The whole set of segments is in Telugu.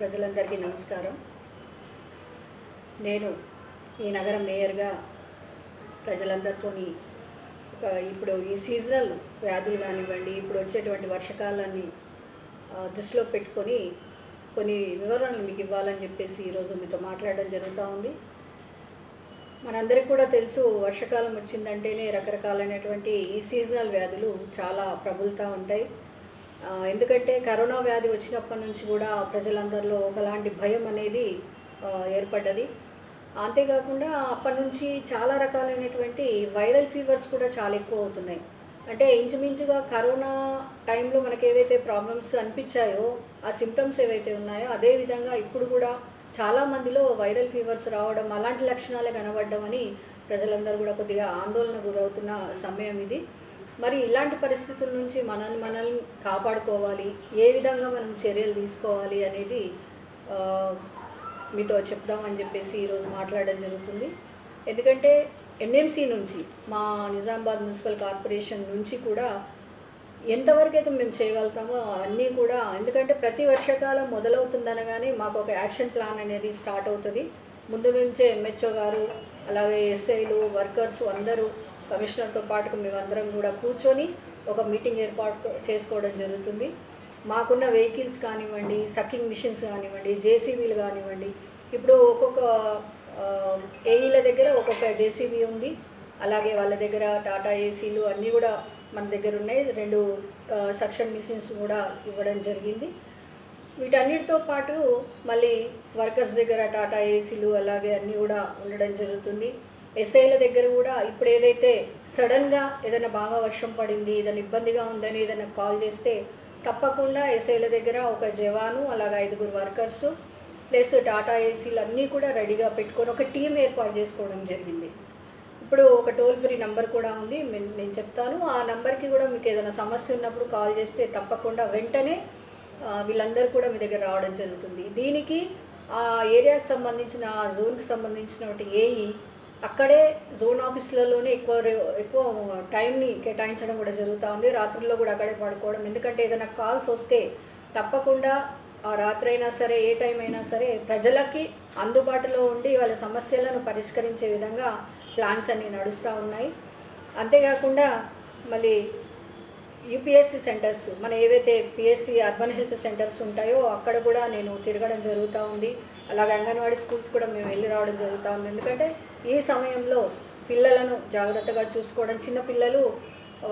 ప్రజలందరికీ నమస్కారం. నేను ఈ నగరం మేయర్గా ప్రజలందరితోని ఒక ఇప్పుడు ఈ సీజనల్ వ్యాధులు కానివ్వండి ఇప్పుడు వచ్చేటువంటి వర్షకాలాన్ని దృష్టిలో పెట్టుకొని కొన్ని వివరాలు మీకు ఇవ్వాలని చెప్పేసి ఈరోజు మీతో మాట్లాడడం జరుగుతూ ఉంది. మనందరికీ కూడా తెలుసు వర్షాకాలం వచ్చిందంటేనే రకరకాలైనటువంటి ఈ సీజనల్ వ్యాధులు చాలా ప్రబులుతూ ఉంటాయి. ఎందుకంటే కరోనా వ్యాధి వచ్చినప్పటి నుంచి కూడా ప్రజలందరిలో ఒకలాంటి భయం అనేది ఏర్పడ్డది. అంతేకాకుండా అప్పటి నుంచి చాలా రకాలైనటువంటి వైరల్ ఫీవర్స్ కూడా చాలా ఎక్కువ అవుతున్నాయి. అంటే ఇంచుమించుగా కరోనా టైంలో మనకు ఏవైతే ప్రాబ్లమ్స్ అనిపించాయో ఆ సిమ్టమ్స్ ఏవైతే ఉన్నాయో అదే విధంగా ఇప్పుడు కూడా చాలా మందిలో వైరల్ ఫీవర్స్ రావడం అలాంటి లక్షణాలు కనబడడం అని ప్రజలందరూ కూడా కొద్దిగా ఆందోళన గురవుతున్న సమయం ఇది. మరి ఇలాంటి పరిస్థితుల నుంచి మనల్ని మనల్ని కాపాడుకోవాలి ఏ విధంగా మనం చర్యలు తీసుకోవాలి అనేది మీతో చెప్దామని చెప్పేసి ఈరోజు మాట్లాడడం జరుగుతుంది. ఎందుకంటే ఎన్ఎంసి నుంచి మా నిజామాబాద్ మున్సిపల్ కార్పొరేషన్ నుంచి కూడా ఎంతవరకు అయితే మేము చేయగలుగుతామో అన్నీ కూడా ఎందుకంటే ప్రతి వర్షాకాలం మొదలవుతుందనగానే మాకు ఒక యాక్షన్ ప్లాన్ అనేది స్టార్ట్ అవుతుంది. ముందు నుంచే ఎంహెచ్ఓ గారు అలాగే ఎస్ఐలు వర్కర్స్ అందరూ కమిషనర్తో పాటు మేమందరం కూడా కూర్చొని ఒక మీటింగ్ ఏర్పాటు చేసుకోవడం జరుగుతుంది. మాకున్న వెహికల్స్ కానివ్వండి సక్కింగ్ మిషన్స్ కానివ్వండి జేసీబీలు కానివ్వండి ఇప్పుడు ఒక్కొక్క ఏఈల దగ్గర ఒక్కొక్క జేసీబీ ఉంది. అలాగే వాళ్ళ దగ్గర టాటా ఏసీలు అన్నీ కూడా మన దగ్గర ఉన్నాయి. రెండు సక్షన్ మిషన్స్ కూడా ఇవ్వడం జరిగింది. వీటన్నిటితో పాటు మళ్ళీ వర్కర్స్ దగ్గర టాటా ఏసీలు అలాగే అన్నీ కూడా ఉండడం జరుగుతుంది. ఎస్ఐల దగ్గర కూడా ఇప్పుడు ఏదైతే సడన్గా ఏదైనా బాగా వర్షం పడింది ఏదైనా ఇబ్బందిగా ఉందని ఏదైనా కాల్ చేస్తే తప్పకుండా ఎస్ఐల దగ్గర ఒక జవాను అలాగే ఐదుగురు వర్కర్స్ ప్లస్ టాటా ఏసీలు అన్నీ కూడా రెడీగా పెట్టుకొని ఒక టీం ఏర్పాటు చేసుకోవడం జరిగింది. ఇప్పుడు ఒక టోల్ ఫ్రీ నెంబర్ కూడా ఉంది నేను నేను చెప్తాను. ఆ నెంబర్కి కూడా మీకు ఏదైనా సమస్య ఉన్నప్పుడు కాల్ చేస్తే తప్పకుండా వెంటనే వీళ్ళందరూ కూడా మీ దగ్గర రావడం జరుగుతుంది. దీనికి ఆ ఏరియాకి సంబంధించిన ఆ జోన్కి సంబంధించినటువంటి ఏఈ అక్కడే జోన్ ఆఫీసులలోనే ఎక్కువ ఎక్కువ టైంని కేటాయించడం కూడా జరుగుతూ ఉంది. రాత్రుల్లో కూడా అక్కడే పడుకోవడం. ఎందుకంటే ఏదైనా కాల్స్ వస్తే తప్పకుండా ఆ రాత్రి అయినా సరే ఏ టైం అయినా సరే ప్రజలకి అందుబాటులో ఉండి వాళ్ళ సమస్యలను పరిష్కరించే విధంగా ప్లాన్స్ అన్నీ నడుస్తూ ఉన్నాయి. అంతేకాకుండా మళ్ళీ యూపీఎస్సీ సెంటర్స్ మన ఏవైతే పిఎస్సి అర్బన్ హెల్త్ సెంటర్స్ ఉంటాయో అక్కడ కూడా నేను తిరగడం జరుగుతూ ఉంది. అలాగే అంగన్వాడీ స్కూల్స్ కూడా మేము వెళ్ళి రావడం జరుగుతూ ఉంది. ఎందుకంటే ఈ సమయంలో పిల్లలను జాగ్రత్తగా చూసుకోవడం చిన్నపిల్లలు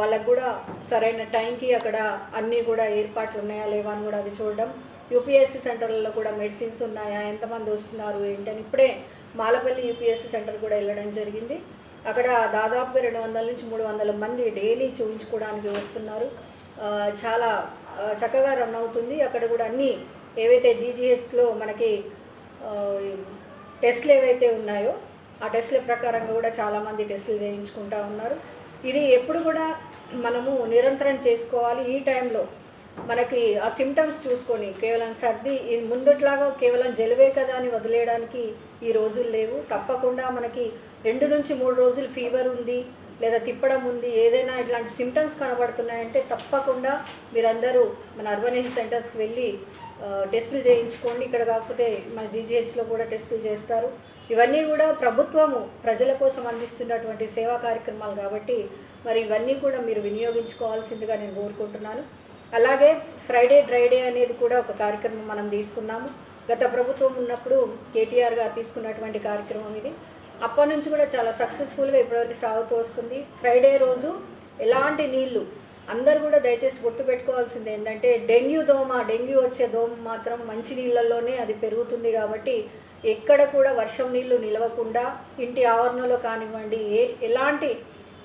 వాళ్ళకు కూడా సరైన టైంకి అక్కడ అన్నీ కూడా ఏర్పాట్లు ఉన్నాయా లేవా అని కూడా అది చూడడం. యూపీఎస్సీ సెంటర్లలో కూడా మెడిసిన్స్ ఉన్నాయా ఎంతమంది వస్తున్నారు ఏంటని ఇప్పుడే మాలపల్లి యూపీఎస్సీ సెంటర్ కూడా వెళ్ళడం జరిగింది. అక్కడ దాదాపుగా రెండు వందల నుంచి మూడు వందల మంది డైలీ చూపించుకోవడానికి వస్తున్నారు. చాలా చక్కగా రన్ అవుతుంది. అక్కడ కూడా అన్నీ ఏవైతే జీజీఎస్లో మనకి టెస్ట్లు ఏవైతే ఉన్నాయో ఆ టెస్ట్ల ప్రకారంగా కూడా చాలామంది టెస్టులు చేయించుకుంటా ఉన్నారు. ఇది ఎప్పుడు కూడా మనము నిరంతరం చేసుకోవాలి. ఈ టైంలో మనకి ఆ సిమ్టమ్స్ చూసుకొని కేవలం సర్ది ముందట్లాగా ముందుట్లాగా కేవలం జలుబే కదా అని వదిలేయడానికి ఈ రోజులు లేవు. తప్పకుండా మనకి రెండు నుంచి మూడు రోజులు ఫీవర్ ఉంది లేదా తిప్పడం ఉంది ఏదైనా ఇట్లాంటి సిమ్టమ్స్ కనబడుతున్నాయంటే తప్పకుండా మీరందరూ మన అర్బన్ హెల్త్ సెంటర్స్కి వెళ్ళి టెస్టులు చేయించుకోండి. ఇక్కడ కాకపోతే మన జీజీహెచ్లో కూడా టెస్టులు చేస్తారు. ఇవన్నీ కూడా ప్రభుత్వము ప్రజల కోసం అందిస్తున్నటువంటి సేవా కార్యక్రమాలు కాబట్టి మరి ఇవన్నీ కూడా మీరు వినియోగించుకోవాల్సిందిగా నేను కోరుకుంటున్నాను. అలాగే ఫ్రైడే డ్రైడే అనేది కూడా ఒక కార్యక్రమం మనం తీసుకున్నాము. గత ప్రభుత్వం ఉన్నప్పుడు కేటీఆర్ గారు తీసుకున్నటువంటి కార్యక్రమం ఇది. అప్పటి నుంచి కూడా చాలా సక్సెస్ఫుల్గా ఇప్పటివరకు సాగుతూ వస్తుంది. ఫ్రైడే రోజు ఎలాంటి నీళ్ళు? అందరు కూడా దయచేసి గుర్తుపెట్టుకోవాల్సింది ఏంటంటే డెంగ్యూ దోమ డెంగ్యూ వచ్చే దోమ మాత్రం మంచి నీళ్ళల్లోనే అది పెరుగుతుంది కాబట్టి ఎక్కడ కూడా వర్షం నీళ్ళు నిలవకుండా ఇంటి ఆవరణలో కానివ్వండి ఏ ఎలాంటి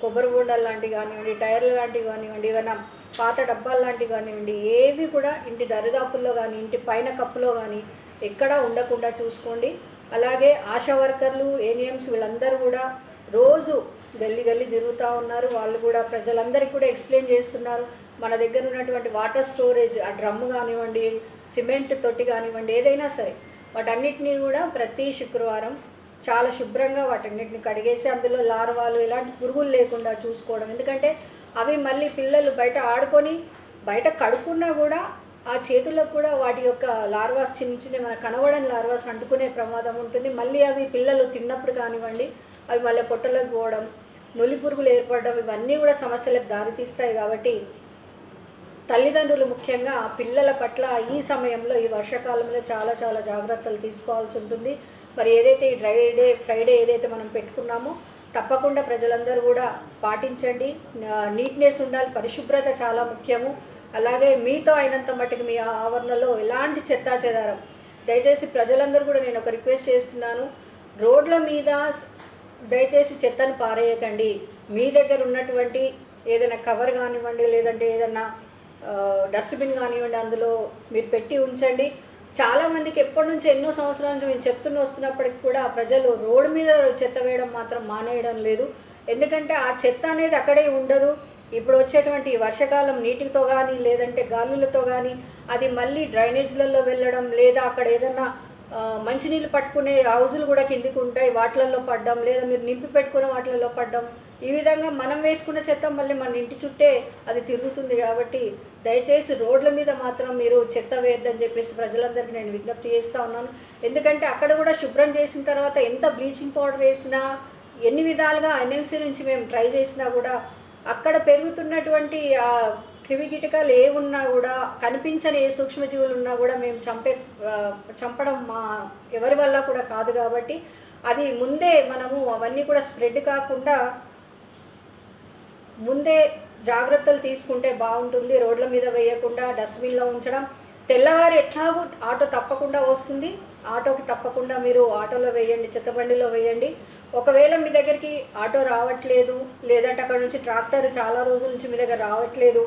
కొబ్బరి బోండాలు లాంటివి కానివ్వండి టైర్లు లాంటివి కానివ్వండి ఏమైనా పాత డబ్బాలు లాంటివి కానివ్వండి ఏవి కూడా ఇంటి దరిదాపుల్లో కానీ ఇంటి పైన కప్పులో కానీ ఎక్కడా ఉండకుండా చూసుకోండి. అలాగే ఆశా వర్కర్లు ఏనియమ్స్ వీళ్ళందరూ కూడా రోజు గల్లీ గల్లీ తిరుగుతూ ఉన్నారు. వాళ్ళు కూడా ప్రజలందరికీ కూడా ఎక్స్ప్లెయిన్ చేస్తున్నారు. మన దగ్గర ఉన్నటువంటి వాటర్ స్టోరేజ్ ఆ డ్రమ్ కానివ్వండి సిమెంట్ తొట్టి కానివ్వండి ఏదైనా సరే వాటన్నిటినీ కూడా ప్రతి శుక్రవారం చాలా శుభ్రంగా వాటన్నిటిని కడిగేసి అందులో లార్వాలు ఇలాంటి పురుగులు లేకుండా చూసుకోవడం. ఎందుకంటే అవి మళ్ళీ పిల్లలు బయట ఆడుకొని బయట కడుక్కున్నా కూడా ఆ చేతుల్లో కూడా వాటి యొక్క లార్వాస్ చిన్న చిన్న మన కనబడని లార్వాస్ అంటుకునే ప్రమాదం ఉంటుంది. మళ్ళీ అవి పిల్లలు తిన్నప్పుడు కానివ్వండి అవి మళ్ళీ పొట్టలోకి పోవడం నులి పురుగులు ఏర్పడడం ఇవన్నీ కూడా సమస్యలకు దారితీస్తాయి కాబట్టి తల్లిదండ్రులు ముఖ్యంగా పిల్లల పట్ల ఈ సమయంలో ఈ వర్షాకాలంలో చాలా చాలా జాగ్రత్తలు తీసుకోవాల్సి ఉంటుంది. మరి ఏదైతే ఈ డ్రై డే ఫ్రైడే ఏదైతే మనం పెట్టుకున్నామో తప్పకుండా ప్రజలందరూ కూడా పాటించండి. నీట్నెస్ ఉండాలి పరిశుభ్రత చాలా ముఖ్యము. అలాగే మీతో అయినంత మట్టుకు మీ ఆవరణలో ఎలాంటి చెత్తా చెదారం. దయచేసి ప్రజలందరూ కూడా నేను ఒక రిక్వెస్ట్ చేస్తున్నాను. రోడ్ల మీద దయచేసి చెత్తను పారేయకండి. మీ దగ్గర ఉన్నటువంటి ఏదైనా కవర్ కానివ్వండి లేదంటే ఏదైనా డస్ట్బిన్ కానివ్వండి అందులో మీరు పెట్టి ఉంచండి. చాలామందికి ఎప్పటి నుంచి ఎన్నో సంవత్సరాల నుంచి మేము చెప్తున్న వస్తున్నప్పటికి కూడా ప్రజలు రోడ్డు మీద చెత్త వేయడం మాత్రం మానేయడం లేదు. ఎందుకంటే ఆ చెత్త అనేది అక్కడే ఉండదు. ఇప్పుడు వచ్చేటువంటి వర్షకాలం వర్షాకాలం నీటితో కానీ లేదంటే గాలులతో కానీ అది మళ్ళీ డ్రైనేజ్లలో వెళ్ళడం లేదా అక్కడ ఏదన్నా మంచినీళ్ళు పట్టుకునే హౌజులు కూడా కిందికి ఉంటాయి. వాటిలలో పడ్డం లేదా మీరు నింపి పెట్టుకునే వాటిలలో పడ్డం. ఈ విధంగా మనం వేసుకున్న చెత్త మళ్ళీ మన ఇంటి చుట్టే అది తిరుగుతుంది కాబట్టి దయచేసి రోడ్ల మీద మాత్రం మీరు చెత్త వేయద్దని చెప్పేసి ప్రజలందరికీ నేను విజ్ఞప్తి చేస్తూ ఉన్నాను. ఎందుకంటే అక్కడ కూడా శుభ్రం చేసిన తర్వాత ఎంత బ్లీచింగ్ పౌడర్ వేసినా ఎన్ని విధాలుగా ఎన్ఎంసీ నుంచి మేము ట్రై చేసినా కూడా అక్కడ పెరుగుతున్నటువంటి ఆ క్రిమి కీటకాలు ఏ ఉన్నా కూడా కనిపించని ఏ సూక్ష్మజీవులు ఉన్నా కూడా మేము చంపే చంపడం మా ఎవరి వల్ల కూడా కాదు కాబట్టి అది ముందే మనము అవన్నీ కూడా స్ప్రెడ్ కాకుండా ముందే జాగ్రత్తలు తీసుకుంటే బాగుంటుంది. రోడ్ల మీద వేయకుండా డస్ట్బిన్లో ఉంచడం. తెల్లవారు ఎట్లాగో ఆటో తప్పకుండా వస్తుంది. ఆటోకి తప్పకుండా మీరు ఆటోలో వేయండి చెత్తబండిలో వేయండి. ఒకవేళ మీ దగ్గరికి ఆటో రావట్లేదు లేదంటే అక్కడ నుంచి ట్రాక్టర్ చాలా రోజుల నుంచి మీ దగ్గర రావట్లేదు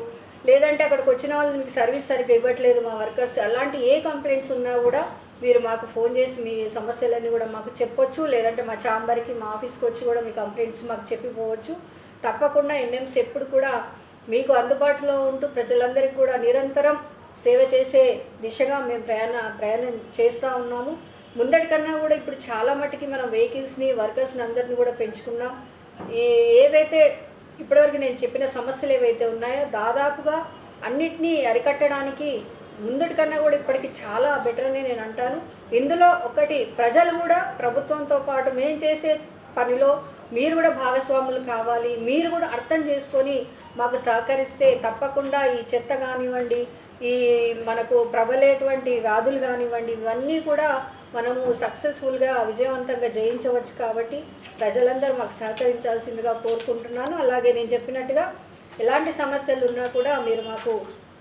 లేదంటే అక్కడికి వచ్చిన వాళ్ళు మీకు సర్వీస్ సరిగ్గా ఇవ్వట్లేదు మా వర్కర్స్ అలాంటి ఏ కంప్లైంట్స్ ఉన్నా కూడా మీరు మాకు ఫోన్ చేసి మీ సమస్యలన్నీ కూడా మాకు చెప్పొచ్చు. లేదంటే మా ఛాంబర్కి మా ఆఫీస్కి వచ్చి కూడా మీ కంప్లైంట్స్ మాకు చెప్పిపోవచ్చు తప్పకుండా ఎన్ఎంస్ ఎప్పుడు కూడా మీకు అందుబాటులో ఉంటూ ప్రజలందరికీ కూడా నిరంతరం సేవ చేసే దిశగా మేము ప్రయాణ ప్రయాణం చేస్తూ ఉన్నాము. ముందటి కన్నా కూడా ఇప్పుడు చాలా మట్టుకి మనం వెహికల్స్ని వర్కర్స్ని అందరిని కూడా పెంచుకున్నాం. ఏవైతే ఇప్పటివరకు నేను చెప్పిన సమస్యలు ఏవైతే ఉన్నాయో దాదాపుగా అన్నిటినీ అరికట్టడానికి ముందటి కన్నా కూడా ఇప్పటికి చాలా బెటర్ అని నేను అంటాను. ఇందులో ఒకటి ప్రజలు కూడా ప్రభుత్వంతో పాటు మేము చేసే పనిలో మీరు కూడా భాగస్వాములు కావాలి మీరు కూడా అర్థం చేసుకొని మాకు సహకరిస్తే తప్పకుండా ఈ చెత్త కానివ్వండి ఈ మనకు ప్రబలేటువంటి వ్యాధులు కానివ్వండి ఇవన్నీ కూడా మనము సక్సెస్ఫుల్గా విజయవంతంగా జయించవచ్చు కాబట్టి ప్రజలందరూ మాకు సహకరించాల్సిందిగా కోరుకుంటున్నాను. అలాగే నేను చెప్పినట్టుగా ఎలాంటి సమస్యలు ఉన్నా కూడా మీరు మాకు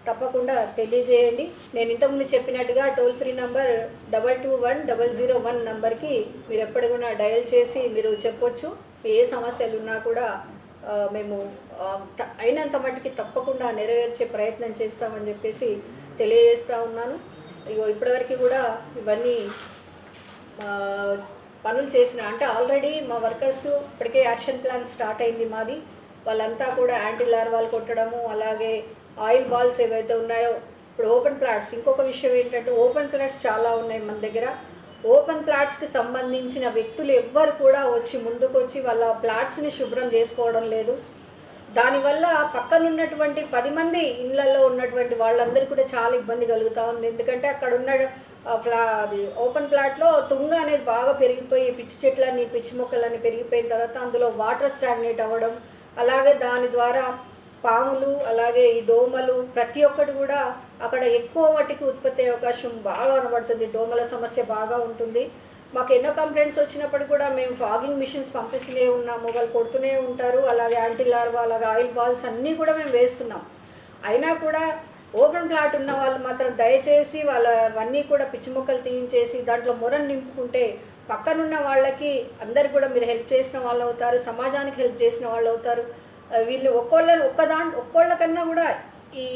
తప్పకుండా తెలియజేయండి. నేను ఇంతకుముందు చెప్పినట్టుగా toll free number double two one double zero one నంబర్కి మీరు ఎప్పుడు కూడా డయల్ చేసి మీరు చెప్పొచ్చు. ఏ సమస్యలు ఉన్నా కూడా మేము అయినంత మటుకి తప్పకుండా నెరవేర్చే ప్రయత్నం చేస్తామని చెప్పేసి తెలియజేస్తూ ఉన్నాను. ఇగో ఇప్పటివరకు కూడా ఇవన్నీ పనులు చేసిన అంటే ఆల్రెడీ మా వర్కర్స్ ఇప్పటికే యాక్షన్ ప్లాన్ స్టార్ట్ అయింది మాది. వాళ్ళంతా కూడా యాంటీ లార్వాల్ కొట్టడము అలాగే ఆయిల్ బాల్స్ ఏవైతే ఉన్నాయో ఇప్పుడు ఓపెన్ ప్లాట్స్ ఇంకొక విషయం ఏంటంటే ఓపెన్ ప్లాట్స్ చాలా ఉన్నాయి మన దగ్గర. ఓపెన్ ప్లాట్స్కి సంబంధించిన వ్యక్తులు ఎవ్వరు కూడా వచ్చి ముందుకొచ్చి వాళ్ళ ప్లాట్స్ని శుభ్రం చేసుకోవడం లేదు. దానివల్ల పక్కన ఉన్నటువంటి పది మంది ఇళ్ళలో ఉన్నటువంటి వాళ్ళందరికీ కూడా చాలా ఇబ్బంది కలుగుతూ ఉంది. ఎందుకంటే అక్కడ ఉన్న ఫ్లా అది ఓపెన్ ప్లాట్లో తుంగ అనేది బాగా పెరిగిపోయి పిచ్చి చెట్లన్నీ పిచ్చి మొక్కలన్నీ పెరిగిపోయిన తర్వాత అందులో వాటర్ స్టాగ్నేట్ అవ్వడం అలాగే దాని ద్వారా పాములు అలాగే ఈ దోమలు ప్రతి ఒక్కటి కూడా అక్కడ ఎక్కువ మట్టికి ఉత్పత్తి అయ్యే అవకాశం బాగా కనబడుతుంది. దోమల సమస్య బాగా ఉంటుంది. మాకు ఎన్నో కంప్లైంట్స్ వచ్చినప్పుడు కూడా మేము ఫాగింగ్ మిషన్స్ పంపిస్తూనే ఉన్నాము వాళ్ళు కొడుతూనే ఉంటారు. అలాగే యాంటీ లార్వా అలాగే ఆయిల్ బాల్స్ అన్నీ కూడా మేము వేస్తున్నాం. అయినా కూడా ఓపెన్ ప్లాట్ ఉన్న వాళ్ళు మాత్రం దయచేసి వాళ్ళ అవన్నీ కూడా పిచ్చి మొక్కలు తీయించేసి దాంట్లో మొరను నింపుకుంటే పక్కనున్న వాళ్ళకి అందరు కూడా మీరు హెల్ప్ చేసిన వాళ్ళు అవుతారు సమాజానికి హెల్ప్ చేసిన వాళ్ళు అవుతారు. వీళ్ళు ఒక్కోళ్ళ ఒక్కదా ఒక్కోళ్ళకన్నా కూడా ఈ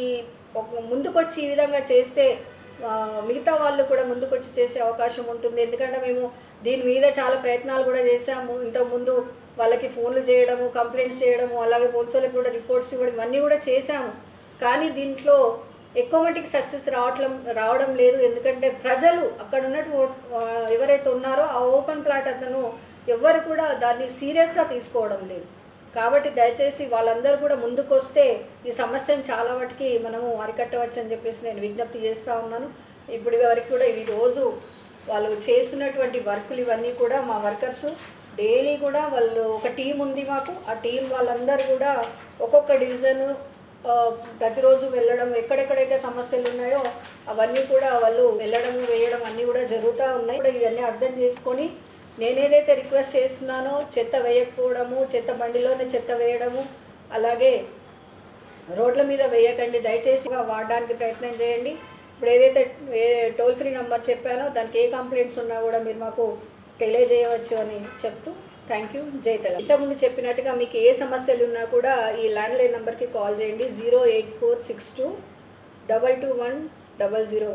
ముందుకొచ్చి ఈ విధంగా చేస్తే మిగతా వాళ్ళు కూడా ముందుకొచ్చి చేసే అవకాశం ఉంటుంది. ఎందుకంటే మేము దీని మీద చాలా ప్రయత్నాలు కూడా చేశాము. ఇంతకుముందు వాళ్ళకి ఫోన్లు చేయడము కంప్లైంట్స్ చేయడము అలాగే పోలీసులకు కూడా రిపోర్ట్స్ ఇవ్వడం ఇవన్నీ కూడా చేశాము. కానీ దీంట్లో ఎక్కువ మటుకు సక్సెస్ రావట్లం రావడం లేదు. ఎందుకంటే ప్రజలు అక్కడ ఉన్నట్టు ఎవరైతే ఉన్నారో ఆ ఓపెన్ ప్లాట్ అతను ఎవ్వరు కూడా దాన్ని సీరియస్గా తీసుకోవడం లేదు. కాబట్టి దయచేసి వాళ్ళందరూ కూడా ముందుకొస్తే ఈ సమస్యను చాలా వాటికి మనము అరికట్టవచ్చు అని చెప్పేసి నేను విజ్ఞప్తి చేస్తూ ఉన్నాను. ఇప్పటి వరకు కూడా ఈ రోజు వాళ్ళు చేస్తున్నటువంటి వర్కులు ఇవన్నీ కూడా మా వర్కర్స్ డైలీ కూడా వాళ్ళు ఒక టీం ఉంది మాకు. ఆ టీం వాళ్ళందరూ కూడా ఒక్కొక్క డివిజన్ ప్రతిరోజు వెళ్ళడం ఎక్కడెక్కడైతే సమస్యలు ఉన్నాయో అవన్నీ కూడా వాళ్ళు వెళ్ళడము వేయడం అన్నీ కూడా జరుగుతూ ఉన్నాయి. కూడా ఇవన్నీ అర్థం చేసుకొని నేనేదైతే రిక్వెస్ట్ చేస్తున్నానో చెత్త వేయకపోవడము చెత్త బండిలోనే చెత్త వేయడము అలాగే రోడ్ల మీద వేయకండి దయచేసి వాడడానికి ప్రయత్నం చేయండి. ఇప్పుడు ఏదైతే ఏ టోల్ ఫ్రీ నెంబర్ చెప్పానో దానికి ఏ కంప్లైంట్స్ ఉన్నా కూడా మీరు మాకు తెలియజేయవచ్చు అని చెప్తూ థ్యాంక్ యూ జై ఇంతకుముందు చెప్పినట్టుగా మీకు ఏ సమస్యలు ఉన్నా కూడా ఈ ల్యాండ్లైన్ నెంబర్కి కాల్ చేయండి. Zero eight four six two double two one double zero